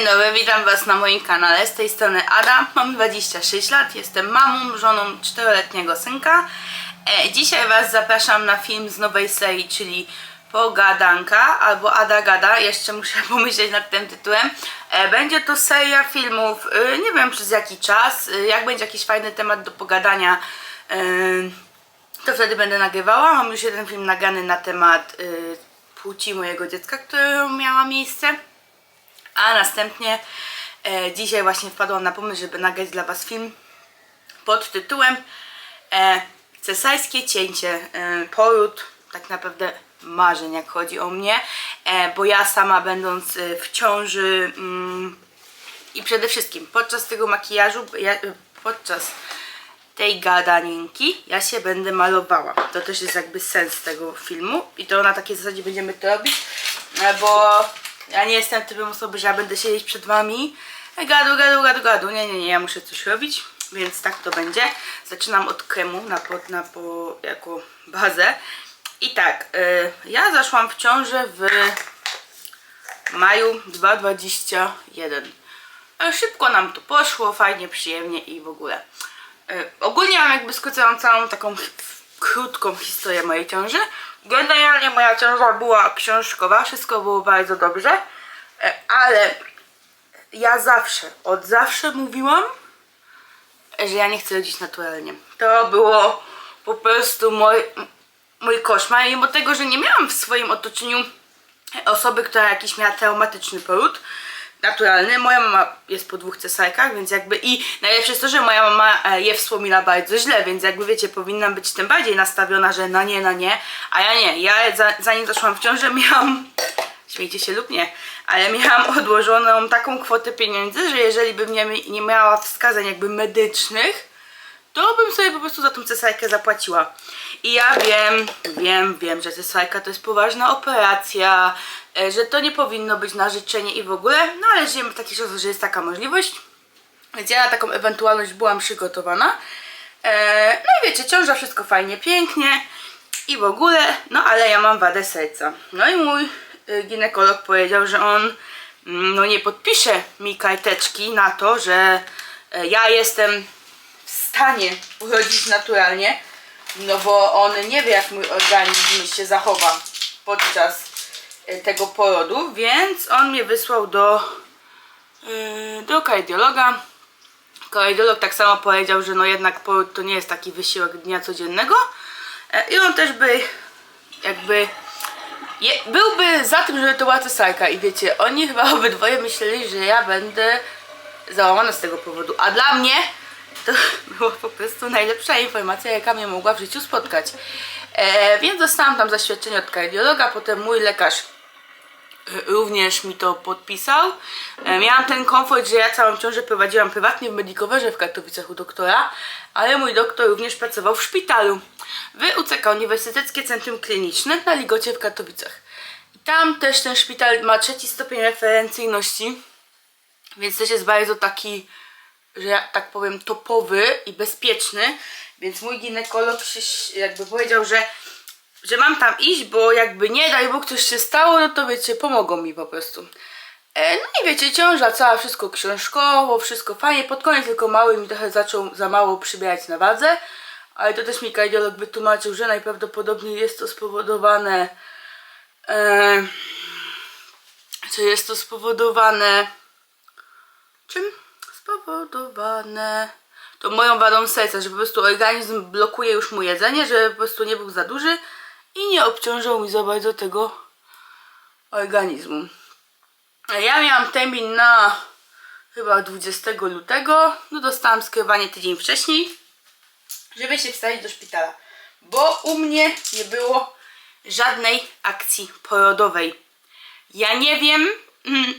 Dzień dobry, witam Was na moim kanale. Z tej strony Ada, mam 26 lat, jestem mamą, żoną 4-letniego synka. E, dzisiaj Was zapraszam na film z nowej serii, czyli Pogadanka albo Ada Gada. Jeszcze muszę pomyśleć nad tym tytułem. E, będzie to seria filmów, e, nie wiem przez jaki czas, e, jak będzie jakiś fajny temat do pogadania. E, to wtedy będę nagrywała. Mam już jeden film nagrany na temat y, płci mojego dziecka, które miała miejsce. A następnie e, dzisiaj właśnie wpadłam na pomysł, żeby nagrać dla Was film pod tytułem e, Cesarskie cięcie, e, poród, tak naprawdę marzeń jak chodzi o mnie, e, bo ja sama będąc e, w ciąży mm, i przede wszystkim podczas tego makijażu, ja, podczas tej gadaninki ja się będę malowała. To też jest jakby sens tego filmu i to na takiej zasadzie będziemy to robić, e, bo ja nie jestem typem osoby, że ja będę siedzieć przed wami gadu, gadu, gadu, gadu. Nie, nie, nie, ja muszę coś robić, więc tak to będzie. Zaczynam od kremu na, po, na po, jako bazę. I tak, e, ja zaszłam w ciążę w maju 2021. E, Szybko nam to poszło, fajnie, przyjemnie i w ogóle. E, Ogólnie mam jakby skróconą całą taką krótką historię mojej ciąży. Generalnie moja ciąża była książkowa, wszystko było bardzo dobrze, e, ale ja zawsze, od zawsze mówiłam, że ja nie chcę rodzić naturalnie. To było po prostu mój, mój koszmar, mimo tego, że nie miałam w swoim otoczeniu osoby, która jakiś miała traumatyczny poród naturalny. Moja mama jest po dwóch cesarkach, więc jakby i najlepsze jest to, że moja mama e, je wspomina bardzo źle, więc jakby wiecie, powinnam być tym bardziej nastawiona, że na nie, na nie, a ja nie. Ja za, zanim zaszłam w ciążę miałam, śmiejcie się lub nie, ale miałam odłożoną taką kwotę pieniędzy, że jeżeli bym nie, nie miała wskazań jakby medycznych, to bym sobie po prostu za tą cesarkę zapłaciła. I ja wiem, wiem, wiem, że cesarka to jest poważna operacja, e, że to nie powinno być na życzenie i w ogóle, no ale żyjemy w takich czasach, że jest taka możliwość. Więc ja na taką ewentualność byłam przygotowana. E, no i wiecie, ciąża wszystko fajnie, pięknie i w ogóle, no ale ja mam wadę serca. No i mój y, ginekolog powiedział, że on mm, no nie podpisze mi karteczki na to, że e, ja jestem stanie urodzić naturalnie, no bo on nie wie jak mój organizm się zachowa podczas e, tego porodu, więc on mnie wysłał do, e, do kardiologa. Kardiolog tak samo powiedział, że no jednak poród to nie jest taki wysiłek dnia codziennego E, i on też by jakby je, byłby za tym, żeby to była cesarka i wiecie, oni chyba obydwoje myśleli, że ja będę załamana z tego powodu, a dla mnie to była po prostu najlepsza informacja, jaka mnie mogła w życiu spotkać. E, więc dostałam tam zaświadczenie od kardiologa, potem mój lekarz e, również mi to podpisał. E, miałam ten komfort, że ja całą ciążę prowadziłam prywatnie w Medicoverze w Katowicach u doktora, ale mój doktor również pracował w szpitalu w UCK Uniwersyteckie Centrum Kliniczne na Ligocie w Katowicach. I tam też ten szpital ma trzeci stopień referencyjności, więc też jest bardzo taki, że ja tak powiem, topowy i bezpieczny. Więc mój ginekolog się jakby powiedział, że że mam tam iść, bo jakby nie daj Bóg coś się stało, no to wiecie, pomogą mi po prostu. E, no i wiecie, ciąża cała, wszystko książkowo, wszystko fajnie. Pod koniec tylko mały mi trochę zaczął za mało przybierać na wadze, ale to też mi kardiolog wytłumaczył, że najprawdopodobniej jest to spowodowane e, że jest to spowodowane czym? Spowodowane to moją wadą serca, że po prostu organizm blokuje już mu jedzenie, że po prostu nie był za duży i nie obciążał mi za bardzo tego organizmu. Ja miałam termin na chyba 20 lutego, no dostałam skierowanie tydzień wcześniej, żeby się wstawić do szpitala, bo u mnie nie było żadnej akcji porodowej. Ja nie wiem,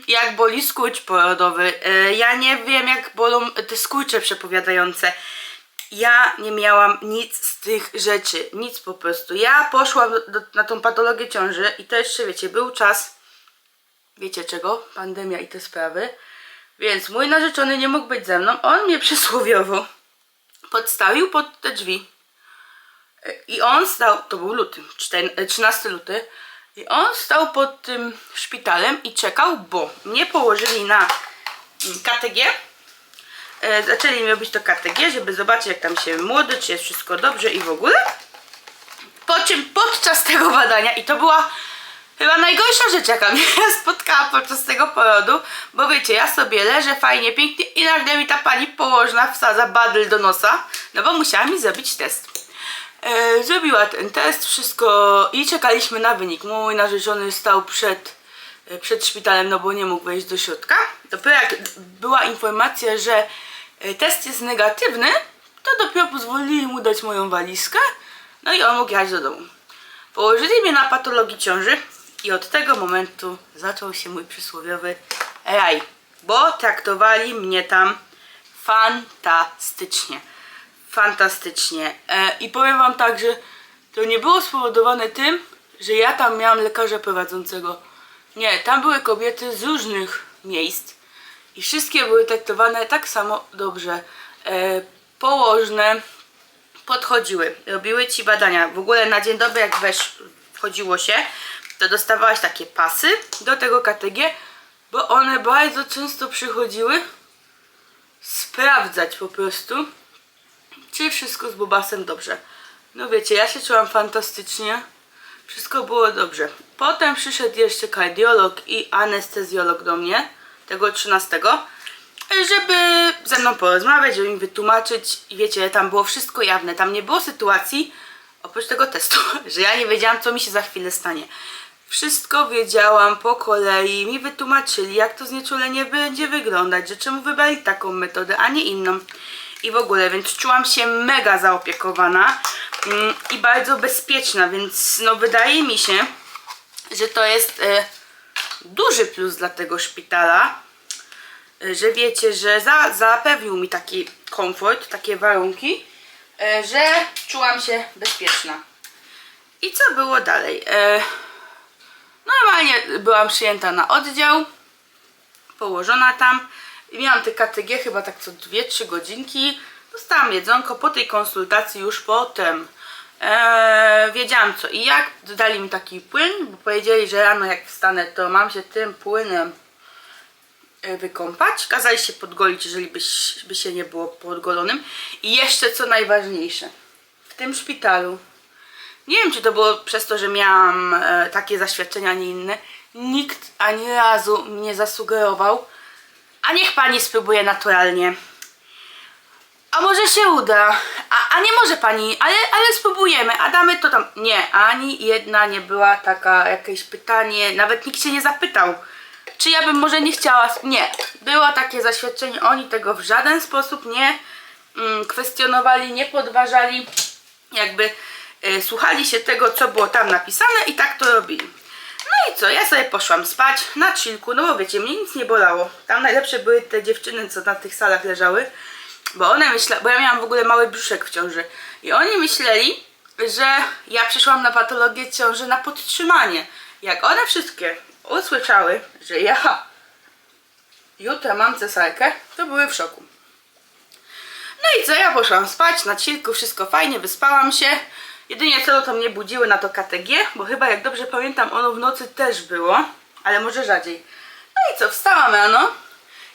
jak boli skurcz porodowy. E, Ja nie wiem, jak bolą te skurcze przepowiadające. Ja nie miałam nic z tych rzeczy. Nic po prostu. Ja poszłam do, na tą patologię ciąży i to jeszcze, wiecie, był czas, wiecie czego? Pandemia i te sprawy. Więc mój narzeczony nie mógł być ze mną. On mnie przysłowiowo podstawił pod te drzwi. I on stał, to był luty, czter- 13 luty, i on stał pod tym szpitalem i czekał, bo mnie położyli na mm, KTG. E, zaczęli mi robić to KTG, żeby zobaczyć jak tam się młody, czy jest wszystko dobrze i w ogóle. Po czym podczas tego badania, i to była chyba najgorsza rzecz, jaka mnie spotkała podczas tego porodu, bo wiecie, ja sobie leżę fajnie, pięknie i nagle mi ta pani położna wsadza badel do nosa, no bo musiała mi zrobić test. E, zrobiła ten test, wszystko i czekaliśmy na wynik. Mój narzeczony stał przed, e, przed szpitalem, no bo nie mógł wejść do środka. Dopiero jak była informacja, że e, test jest negatywny, to dopiero pozwolili mu dać moją walizkę, no i on mógł jechać do domu. Położyli mnie na patologii ciąży i od tego momentu zaczął się mój przysłowiowy raj, bo traktowali mnie tam fantastycznie. Fantastycznie. E, I powiem wam tak, że to nie było spowodowane tym, że ja tam miałam lekarza prowadzącego. Nie, tam były kobiety z różnych miejsc i wszystkie były traktowane tak samo dobrze. E, położne, podchodziły, robiły ci badania. W ogóle na dzień dobry, jak wesz, wchodziło się, to dostawałaś takie pasy do tego KTG, bo one bardzo często przychodziły sprawdzać po prostu, czy wszystko z Bobasem dobrze. No wiecie, ja się czułam fantastycznie. Wszystko było dobrze. Potem przyszedł jeszcze kardiolog i anestezjolog do mnie, tego 13, żeby ze mną porozmawiać, żeby mi wytłumaczyć. I wiecie, tam było wszystko jawne. Tam nie było sytuacji, oprócz tego testu, że ja nie wiedziałam, co mi się za chwilę stanie. Wszystko wiedziałam po kolei, mi wytłumaczyli, jak to znieczulenie będzie wyglądać, że czemu wybrali taką metodę, a nie inną. I w ogóle, więc czułam się mega zaopiekowana mm, i bardzo bezpieczna, więc no wydaje mi się, że to jest e, duży plus dla tego szpitala, e, że wiecie, że za, zapewnił mi taki komfort, takie warunki, e, że czułam się bezpieczna. I co było dalej? Normalnie byłam przyjęta na oddział, położona tam. I miałam te KTG chyba tak co 2-3 godzinki. Dostałam jedzonko po tej konsultacji już potem. Eee, wiedziałam co i jak. Dodali mi taki płyn, bo powiedzieli, że rano jak wstanę, to mam się tym płynem e, wykąpać. Kazali się podgolić, jeżeli byś, by się nie było podgolonym. I jeszcze co najważniejsze. W tym szpitalu nie wiem, czy to było przez to, że miałam e, takie zaświadczenia, a nie inne. Nikt ani razu mi nie zasugerował, a niech pani spróbuje naturalnie. A może się uda. A, a nie może pani, ale, ale spróbujemy, a damy to tam. Nie, ani jedna nie była taka jakieś pytanie, nawet nikt się nie zapytał. Czy ja bym może nie chciała. Nie. Było takie zaświadczenie, oni tego w żaden sposób nie mm, kwestionowali, nie podważali. Jakby y, słuchali się tego, co było tam napisane i tak to robili. No i co, ja sobie poszłam spać na chillku, no bo wiecie, mnie nic nie bolało. Tam najlepsze były te dziewczyny, co na tych salach leżały, bo one myśla, bo ja miałam w ogóle mały brzuszek w ciąży i oni myśleli, że ja przyszłam na patologię ciąży na podtrzymanie. Jak one wszystkie usłyszały, że ja jutro mam cesarkę, to były w szoku. No i co, ja poszłam spać na chillku, wszystko fajnie, wyspałam się. Jedynie co to mnie budziły na to KTG, bo chyba jak dobrze pamiętam ono w nocy też było, ale może rzadziej. No i co, wstałam rano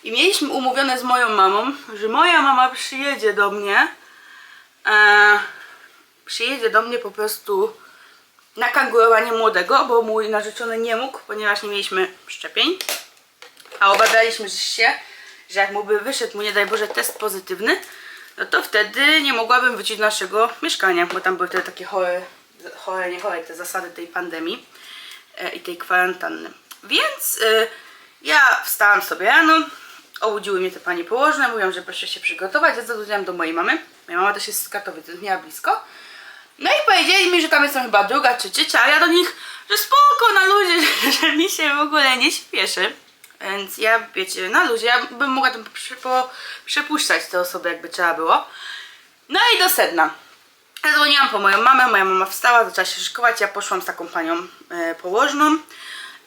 i mieliśmy umówione z moją mamą, że moja mama przyjedzie do mnie, e, przyjedzie do mnie po prostu na kangurowanie młodego, bo mój narzeczony nie mógł, ponieważ nie mieliśmy szczepień. A obawialiśmy się, że jak mu by wyszedł mu nie daj Boże test pozytywny, no to wtedy nie mogłabym wrócić do naszego mieszkania, bo tam były te takie chore, chore, nie chore, te zasady tej pandemii e, i tej kwarantanny. Więc e, ja wstałam sobie rano, obudziły mnie te panie położne, mówią, że proszę się przygotować, ja zadzwoniłam do mojej mamy, moja mama też jest z Katowic, więc blisko. No i powiedzieli mi, że tam jestem chyba druga czy trzecia, a ja do nich, że spoko, na luzie, że mi się w ogóle nie śpieszy. Więc ja, wiecie, na luzie, ja bym mogła tam przepuszczać te osoby, jakby trzeba było. No i do sedna. Zadzwoniłam po moją mamę, moja mama wstała, zaczęła się szykować, ja poszłam z taką panią e, położną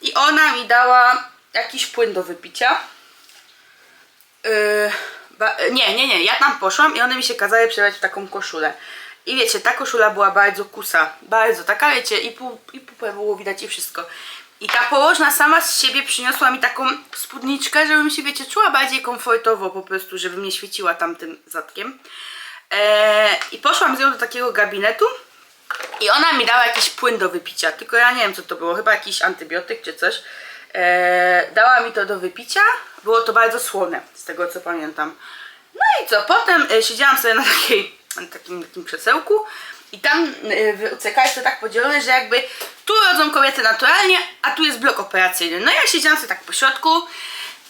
i ona mi dała jakiś płyn do wypicia. Yy, ba, nie, nie, nie, ja tam poszłam i one mi się kazały przebrać w taką koszulę. I wiecie, ta koszula była bardzo kusa, bardzo taka, wiecie, i pół, i pół było widać i wszystko. I ta położna sama z siebie przyniosła mi taką spódniczkę, żebym się, wiecie, czuła bardziej komfortowo po prostu, żeby mnie świeciła tamtym zadkiem. Eee, I poszłam z nią do takiego gabinetu i ona mi dała jakiś płyn do wypicia, tylko ja nie wiem co to było, chyba jakiś antybiotyk czy coś. Eee, dała mi to do wypicia, było to bardzo słone, z tego co pamiętam. No i co, potem e, siedziałam sobie na, takiej, na takim, takim krzesełku i tam e, w UCK jest to tak podzielone, że jakby tu rodzą kobiety naturalnie, a tu jest blok operacyjny. No ja siedziałam sobie tak po środku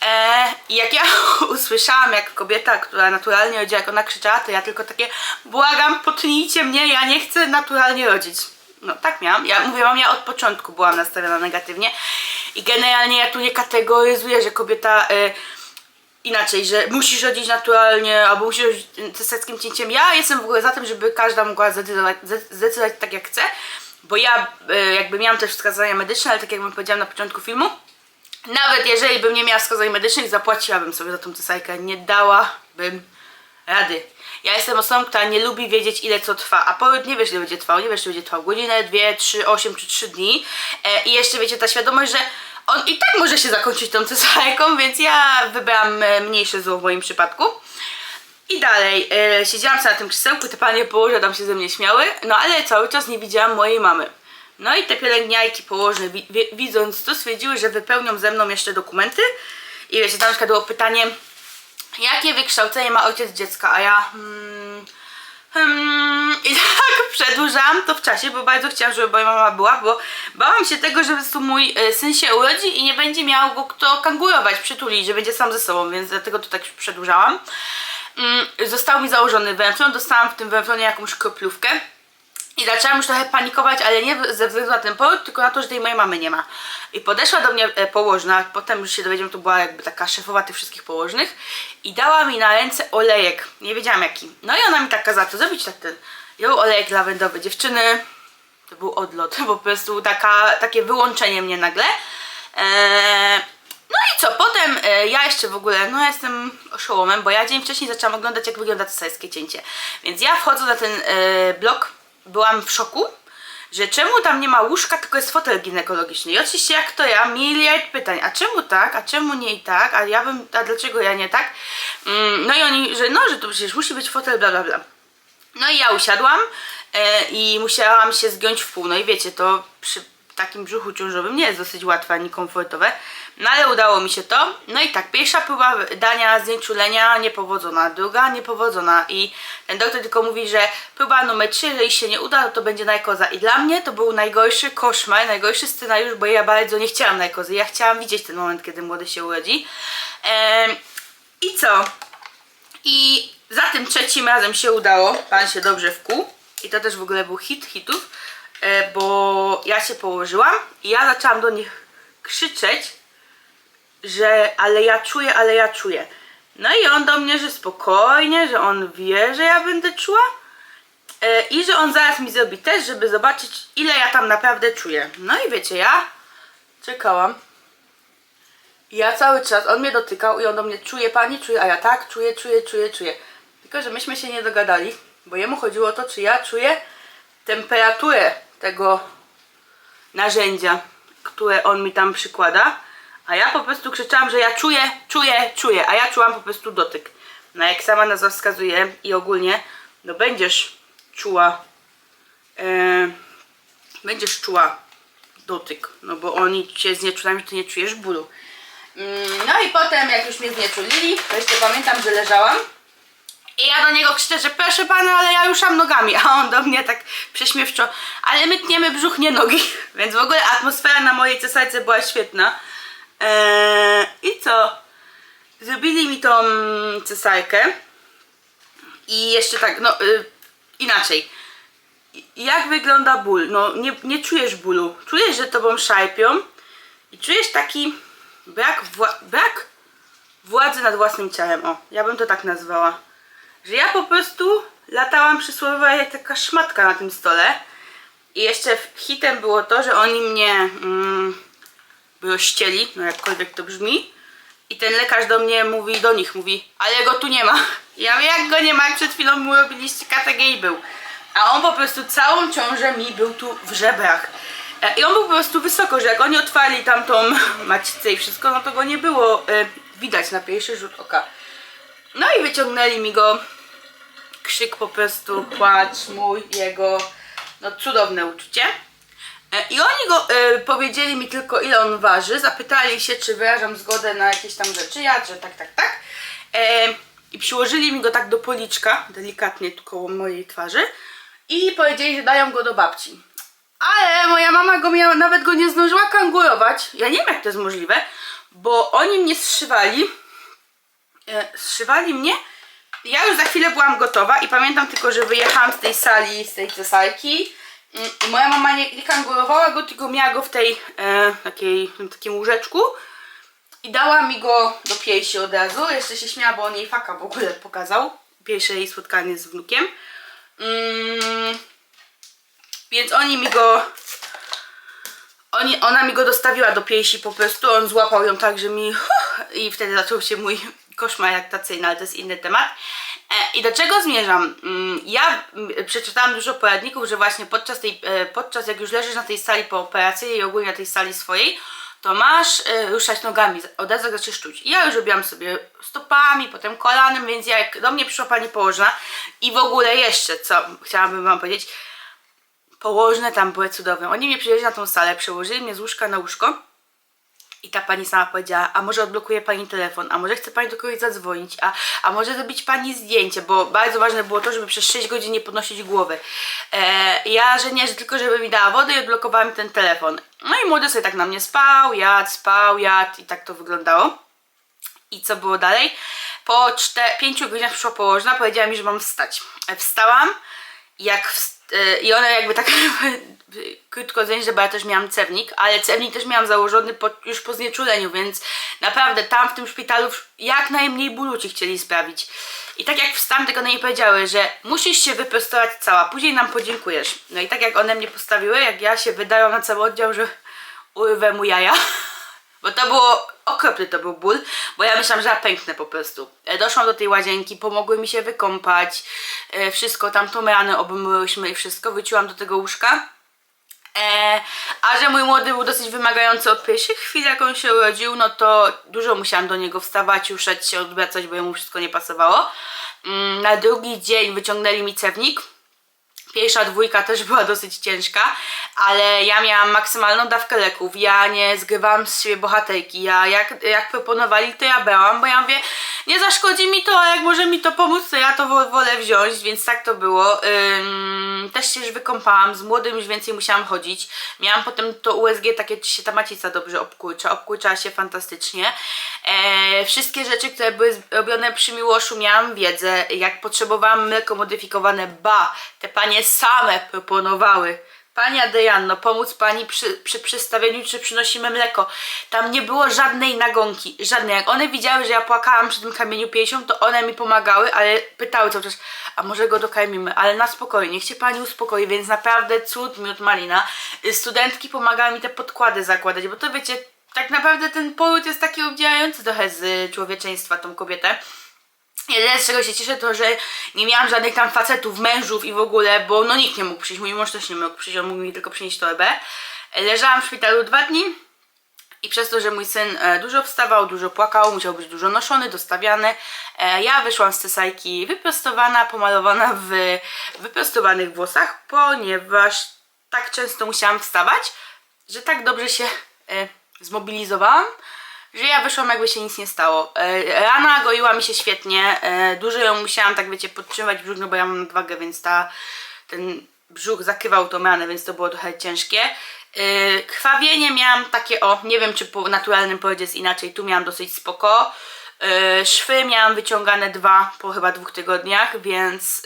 e, i jak ja usłyszałam, jak kobieta, która naturalnie rodzi, jak ona krzyczała, to ja tylko takie błagam, potnijcie mnie, ja nie chcę naturalnie rodzić. No tak miałam. Ja mówię wam, ja od początku byłam nastawiona negatywnie i generalnie ja tu nie kategoryzuję, że kobieta... E, inaczej, że musisz rodzić naturalnie, albo musisz rodzić cesarskim cięciem. Ja jestem w ogóle za tym, żeby każda mogła zdecydować, zdecydować tak jak chce, bo ja e, jakby miałam też wskazania medyczne, ale tak jak wam powiedziałam na początku filmu, nawet jeżeli bym nie miała wskazań medycznych, zapłaciłabym sobie za tą cesarkę, nie dałabym rady. Ja jestem osobą, która nie lubi wiedzieć ile co trwa, a poród nie wiesz ile będzie trwał, nie wiesz czy będzie trwał godzinę, dwie, trzy, osiem czy trzy dni e, i jeszcze wiecie ta świadomość, że on i tak może się zakończyć tą cesarką, więc ja wybrałam e, mniejsze zło w moim przypadku. I dalej, e, siedziałam sobie na tym krzesełku, te panie położne tam się ze mnie śmiały, no ale cały czas nie widziałam mojej mamy. No i te pielęgniarki położne, wi wi widząc to, stwierdziły, że wypełnią ze mną jeszcze dokumenty. I wiecie, tam na przykład było pytanie, jakie wykształcenie ma ojciec dziecka, a ja... Hmm, Hmm, I tak przedłużałam to w czasie, bo bardzo chciałam, żeby moja mama była, bo bałam się tego, że po prostu mój e, syn się urodzi i nie będzie miał go kto kangurować, przytulić, że będzie sam ze sobą, więc dlatego to tak przedłużałam. Mm, został mi założony węflon, dostałam w tym węflonie jakąś kroplówkę. I zaczęłam już trochę panikować, ale nie ze względu na ten poród, tylko na to, że tej mojej mamy nie ma. I podeszła do mnie e, położna, potem już się dowiedziałam, to była jakby taka szefowa tych wszystkich położnych i dała mi na ręce olejek, nie wiedziałam jaki. No i ona mi tak kazała to zrobić, tak ten, ją olejek lawendowy. Dziewczyny, to był odlot, po prostu taka, takie wyłączenie mnie nagle. Eee, no i co, potem e, ja jeszcze w ogóle, no ja jestem oszołomem, bo ja dzień wcześniej zaczęłam oglądać jak wygląda cesarskie cięcie. Więc ja wchodzę na ten e, blog, byłam w szoku, że czemu tam nie ma łóżka, tylko jest fotel ginekologiczny. I oczywiście jak to ja, miliard pytań, a czemu tak, a czemu nie i tak, a ja bym, a dlaczego ja nie tak? Mm, no i oni, że no, że to przecież musi być fotel, bla bla bla. No i ja usiadłam e, i musiałam się zgiąć w pół. No i wiecie, to przy takim brzuchu ciążowym nie jest dosyć łatwe ani komfortowe. No ale udało mi się to. No i tak, pierwsza próba dania znieczulenia niepowodzona, druga niepowodzona i ten doktor tylko mówi, że próba numer 3, jeżeli się nie uda, to będzie narkoza. I dla mnie to był najgorszy koszmar, najgorszy scenariusz, bo ja bardzo nie chciałam narkozy. Ja chciałam widzieć ten moment, kiedy młody się urodzi. Ehm, I co? I za tym trzecim razem się udało. Pan się dobrze wkuł. I to też w ogóle był hit hitów, bo ja się położyłam i ja zaczęłam do nich krzyczeć, że ale ja czuję, ale ja czuję. No i on do mnie, że spokojnie, że on wie, że ja będę czuła e, i że on zaraz mi zrobi test, żeby zobaczyć ile ja tam naprawdę czuję. No i wiecie, ja czekałam. Ja cały czas, on mnie dotykał i on do mnie czuje pani, czuje, a ja tak, czuję, czuję, czuję, czuję. Tylko, że myśmy się nie dogadali, bo jemu chodziło o to, czy ja czuję temperaturę tego narzędzia, które on mi tam przykłada, a ja po prostu krzyczałam, że ja czuję, czuję, czuję, a ja czułam po prostu dotyk. No jak sama nazwa wskazuje i ogólnie, no będziesz czuła, e, będziesz czuła dotyk, no bo oni cię znieczulają, ty nie czujesz bólu. Mm, No i potem, jak już mnie znieczulili, to jeszcze pamiętam, że leżałam i ja do niego krzyczę, że proszę pana, ale ja ruszam nogami, a on do mnie tak prześmiewczo, ale my tniemy brzuch, nie nogi. Więc w ogóle atmosfera na mojej cesarce była świetna. Eee, I co? Zrobili mi tą cesarkę i jeszcze tak, no y, inaczej. Jak wygląda ból? No nie, nie czujesz bólu. Czujesz, że tobą szajpią i czujesz taki brak, wła- brak władzy nad własnym ciałem. O, ja bym to tak nazwała. Że ja po prostu latałam przysłowiowo jak taka szmatka na tym stole. I jeszcze hitem było to, że oni mnie mm, rozścieli, no jakkolwiek to brzmi. I ten lekarz do mnie mówi, do nich mówi, ale go tu nie ma. Ja mówię, jak go nie ma, jak przed chwilą mu robiliście KTG i był. A on po prostu całą ciążę mi był tu w żebrach. E, I on był po prostu wysoko, że jak oni otwarli tamtą macicę i wszystko, no to go nie było e, widać na pierwszy rzut oka. No i wyciągnęli mi go. Krzyk po prostu, płacz mój, jego, no cudowne uczucie. E, I oni go e, powiedzieli mi tylko ile on waży, zapytali się czy wyrażam zgodę na jakieś tam rzeczy, ja że tak, tak, tak. E, I przyłożyli mi go tak do policzka, delikatnie tu koło mojej twarzy i powiedzieli, że dają go do babci. Ale moja mama go miała, nawet go nie zdążyła kangurować. Ja nie wiem jak to jest możliwe, bo oni mnie zszywali. E, zszywali mnie. Ja już za chwilę byłam gotowa i pamiętam tylko, że wyjechałam z tej sali, z tej cesalki. I moja mama nie, nie kangurowała go, tylko miała go w tej e, takiej, takim łóżeczku. I dała mi go do piersi od razu. Jeszcze się śmiała, bo on jej faka w ogóle pokazał. Pierwsze jej spotkanie z wnukiem. Mm, więc oni mi go. Oni, ona mi go dostawiła do piersi po prostu. On złapał ją tak, że mi. I wtedy zaczął się mój koszmar laktacyjny, ale to jest inny temat. E, I do czego zmierzam? Mm, Ja mm, przeczytałam dużo poradników, że właśnie podczas tej, e, podczas jak już leżysz na tej sali pooperacyjnej i ogólnie na tej sali swojej, to masz e, ruszać nogami, od razu jak zaczniesz czuć. Ja już robiłam sobie stopami, potem kolanem, więc jak do mnie przyszła pani położna i w ogóle jeszcze, co chciałabym wam powiedzieć, położne tam były cudowne. Oni mnie przyjęli na tą salę, przełożyli mnie z łóżka na łóżko i ta pani sama powiedziała, a może odblokuje pani telefon, a może chce pani do kogoś zadzwonić, a, a może zrobić pani zdjęcie, bo bardzo ważne było to, żeby przez 6 godzin nie podnosić głowy. E, ja, że nie, że tylko żeby mi dała wodę i odblokowała mi ten telefon. No i młody sobie tak na mnie spał, jadł, spał, jadł i tak to wyglądało. I co było dalej? Po 5 godzinach przyszła położna, powiedziała mi, że mam wstać. E, Wstałam, jak wst- e, i ona jakby tak krótko zwięźle, bo ja też miałam cewnik, ale cewnik też miałam założony po, już po znieczuleniu, więc naprawdę tam w tym szpitalu jak najmniej bólu ci chcieli sprawić. I tak jak wstałam, tylko one mi powiedziały, że musisz się wyprostować cała, później nam podziękujesz. No i tak jak one mnie postawiły, jak ja się wydałam na cały oddział, że urwę mu jaja. Bo to było okropny to był ból, bo ja myślałam, że ja pęknę po prostu. E, Doszłam do tej łazienki, pomogły mi się wykąpać, e, wszystko, tam tą ranę obmyłyśmy i wszystko, wyciłam do tego łóżka. E, a że mój młody był dosyć wymagający od pierwszych chwil, jak on się urodził, no to dużo musiałam do niego wstawać, uszedć się, odwracać, bo mu wszystko nie pasowało. Mm, na drugi dzień wyciągnęli mi cewnik. Pierwsza dwójka też była dosyć ciężka, ale ja miałam maksymalną dawkę leków. Ja nie zgrywałam z siebie bohaterki. Ja jak, jak proponowali, to ja brałam, bo ja mówię, nie zaszkodzi mi to, a jak może mi to pomóc, to ja to wo- wolę wziąć, więc tak to było. Ym, też się już wykąpałam, z młodym już więcej musiałam chodzić. Miałam potem to USG, takie czy się ta macica dobrze obkurcza, obkurczała się fantastycznie. E, wszystkie rzeczy, które były robione przy Miłoszu, miałam wiedzę. Jak potrzebowałam mleko modyfikowane, ba, te panie same proponowały. Pani Adrianno, pomóc pani przy, przy przystawieniu, czy przynosimy mleko. Tam nie było żadnej nagonki, żadnej. Jak one widziały, że ja płakałam przy tym kamieniu pięścią, to one mi pomagały, ale pytały cały czas, a może go dokarmimy, ale na spokojnie, niech się pani uspokoi, więc naprawdę cud, miód, malina. Studentki pomagały mi te podkłady zakładać, bo to wiecie, tak naprawdę ten poród jest taki obdzierający trochę z człowieczeństwa tą kobietę. Jedyne z czego się cieszę to, że nie miałam żadnych tam facetów, mężów i w ogóle, bo no nikt nie mógł przyjść, mój mąż też nie mógł przyjść, on mógł mi tylko przynieść torebę. Leżałam w szpitalu dwa dni i przez to, że mój syn e, dużo wstawał, dużo płakał, musiał być dużo noszony, dostawiany, e, ja wyszłam z cesajki wyprostowana, pomalowana w wyprostowanych włosach, ponieważ tak często musiałam wstawać, że tak dobrze się e, zmobilizowałam, że ja wyszłam jakby się nic nie stało. E, rana goiła mi się świetnie, e, dużo ją musiałam tak wiecie podtrzymywać brzuch, no bo ja mam nadwagę, więc ta, ten brzuch zakrywał tą ranę, więc to było trochę ciężkie. E, krwawienie miałam takie o, nie wiem czy po naturalnym porodzie jest inaczej, tu miałam dosyć spoko. Szwy miałam wyciągane dwa po chyba dwóch tygodniach, więc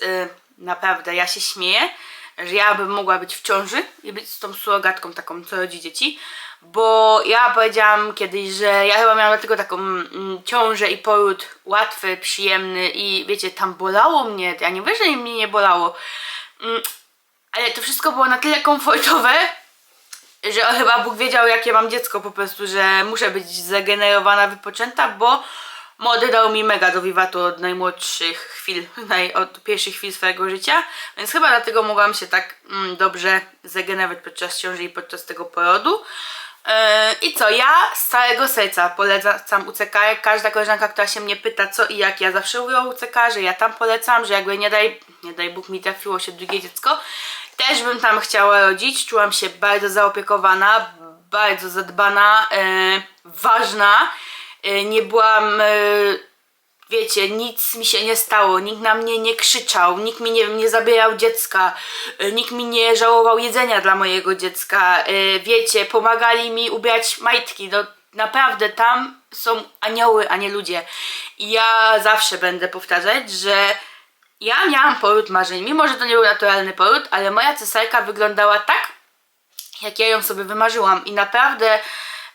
naprawdę ja się śmieję, że ja bym mogła być w ciąży i być z tą surogatką taką, co rodzi dzieci, bo ja powiedziałam kiedyś, że ja chyba miałam dlatego taką mm, ciążę i poród łatwy, przyjemny i wiecie, tam bolało mnie, ja nie wiem, że mnie nie bolało, mm, ale to wszystko było na tyle komfortowe, że chyba Bóg wiedział, jakie mam dziecko po prostu, że muszę być zregenerowana, wypoczęta, bo Młody dał mi mega do wiwatu od najmłodszych chwil, naj, od pierwszych chwil swojego życia, więc chyba dlatego mogłam się tak mm, dobrze zagenerować podczas ciąży i podczas tego porodu. Yy, I co, ja z całego serca polecam UCK, każda koleżanka, która się mnie pyta co i jak, ja zawsze mówię o UCK, że ja tam polecam, że jakby nie daj, nie daj Bóg mi trafiło się drugie dziecko, też bym tam chciała rodzić, czułam się bardzo zaopiekowana, bardzo zadbana, yy, ważna, nie byłam... Yy, wiecie, nic mi się nie stało, nikt na mnie nie krzyczał, nikt mi nie, nie zabierał dziecka, y, nikt mi nie żałował jedzenia dla mojego dziecka, wiecie, pomagali mi ubierać majtki, no naprawdę tam są anioły, a nie ludzie. I ja zawsze będę powtarzać, że ja miałam poród marzeń, mimo że to nie był naturalny poród, ale moja cesarka wyglądała tak, jak ja ją sobie wymarzyłam i naprawdę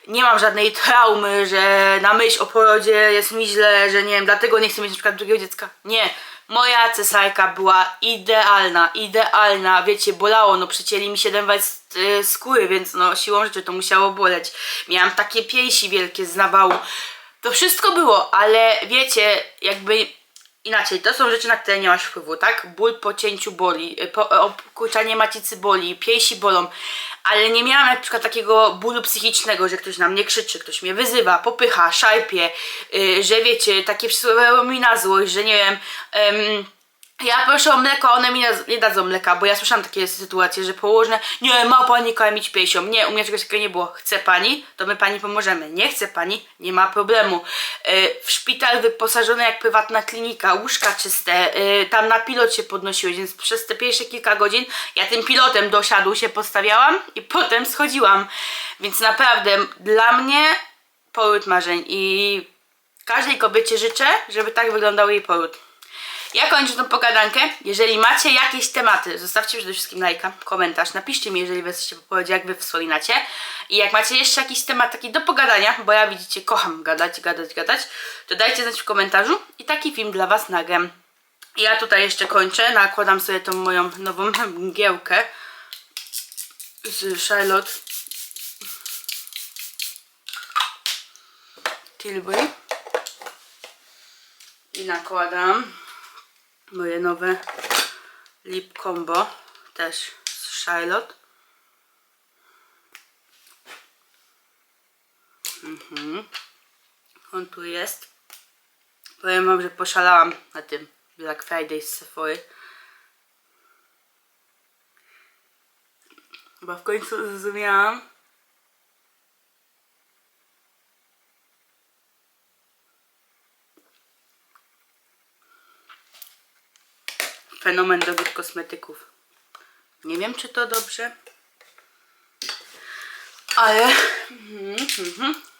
nie mam żadnej traumy, że na myśl o porodzie jest mi źle, że nie wiem, dlatego nie chcę mieć na przykład drugiego dziecka. Nie. Moja cesarka była idealna, idealna, wiecie, bolało, no przecięli mi 7 warstw y, skóry, więc no siłą rzeczy to musiało boleć. Miałam takie pięści wielkie z nawału. To wszystko było, ale wiecie, jakby Inaczej, to są rzeczy, na które nie masz wpływu, tak? Ból po cięciu boli, y, po, obkurczanie macicy boli, pięści bolą, ale nie miałam na przykład takiego bólu psychicznego, że ktoś na mnie krzyczy, ktoś mnie wyzywa, popycha, szarpie, yy, że wiecie, takie przysłowiowe mi na złość, że nie wiem, ym, ja proszę o mleko, one mi nie dadzą mleka, bo ja słyszałam takie sytuacje, że położne, nie, ma pani karmić pięścią, nie, u mnie czegoś takiego nie było, chce pani, to my pani pomożemy, nie chce pani, nie ma problemu. Yy, w szpital wyposażony jak prywatna klinika, łóżka czyste, yy, tam na pilot się podnosiłeś, więc przez te pierwsze kilka godzin ja tym pilotem do siadu się postawiałam i potem schodziłam, więc naprawdę dla mnie poród marzeń i każdej kobiecie życzę, żeby tak wyglądał jej poród. Ja kończę tą pogadankę. Jeżeli macie jakieś tematy, zostawcie przede wszystkim lajka, komentarz, napiszcie mi, jeżeli jesteście po porodzie, jak wy wspominacie. I jak macie jeszcze jakiś temat taki do pogadania, bo ja widzicie, kocham gadać, gadać, gadać, to dajcie znać w komentarzu i taki film dla was nagram. Ja tutaj jeszcze kończę, nakładam sobie tą moją nową mgiełkę z Charlotte Tilbury i nakładam moje nowe lip combo też z Charlotte. Mhm. on tu jest. Powiem wam, że poszalałam na tym Black Friday z Sephory bo w końcu zrozumiałam fenomen dobrych kosmetyków. Nie wiem, czy to dobrze, ale mhm, mhm.